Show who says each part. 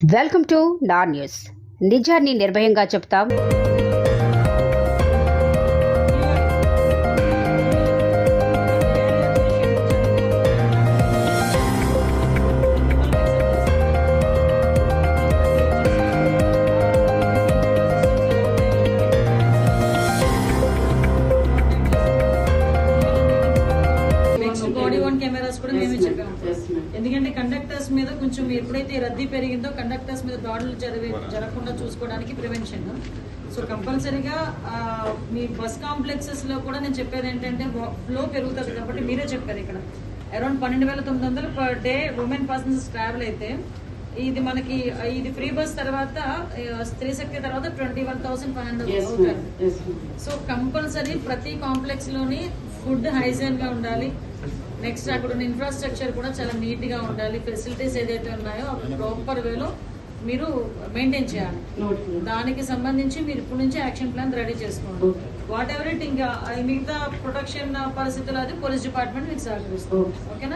Speaker 1: Welcome to నా news. నిజాన్ని నిర్భయంగా చెప్తాం
Speaker 2: బాడీ వన్ కెమెరాస్ కూడా మేమే చెప్పాము. ఎందుకంటే కండక్టర్స్ మీద కొంచెం ఎప్పుడైతే రద్దీ పెరిగిందో కండక్టర్స్ మీద దాడులు జరిగి జరగకుండా చూసుకోవడానికి ప్రివెన్షన్ సో కంపల్సరీగా మీ బస్ కాంప్లెక్సెస్లో కూడా నేను చెప్పేది ఏంటంటే ఫ్లో పెరుగుతుంది కాబట్టి మీరే చెప్పారు ఇక్కడ. అరౌండ్ పన్నెండు వేల తొమ్మిది వందలు per day women persons travel అయితే ఇది మనకి ఇది ఫ్రీ బస్ తర్వాత స్త్రీ శక్తి తర్వాత twenty one thousand five hundred అవుతారు. సో కంపల్సరీ ప్రతి కాంప్లెక్స్లోని ఫుడ్ హైజీన్గా ఉండాలి. నెక్స్ట్ అక్కడ ఉన్న ఇన్ఫ్రాస్ట్రక్చర్ కూడా చాలా నీట్గా ఉండాలి. ఫెసిలిటీస్ ఏదైతే ఉన్నాయో ప్రాపర్ వేలో మీరు మెయింటైన్ చేయాలి. దానికి సంబంధించి మీరు ఇప్పటి నుంచి యాక్షన్ ప్లాన్ రెడీ చేసుకోండి. వాట్ ఎవర్ ఇట్ ఇంకా మిగతా ప్రొటెక్షన్ పరిస్థితులు అది పోలీస్ డిపార్ట్మెంట్ మీకు సహకరిస్తుంది. ఓకేనా?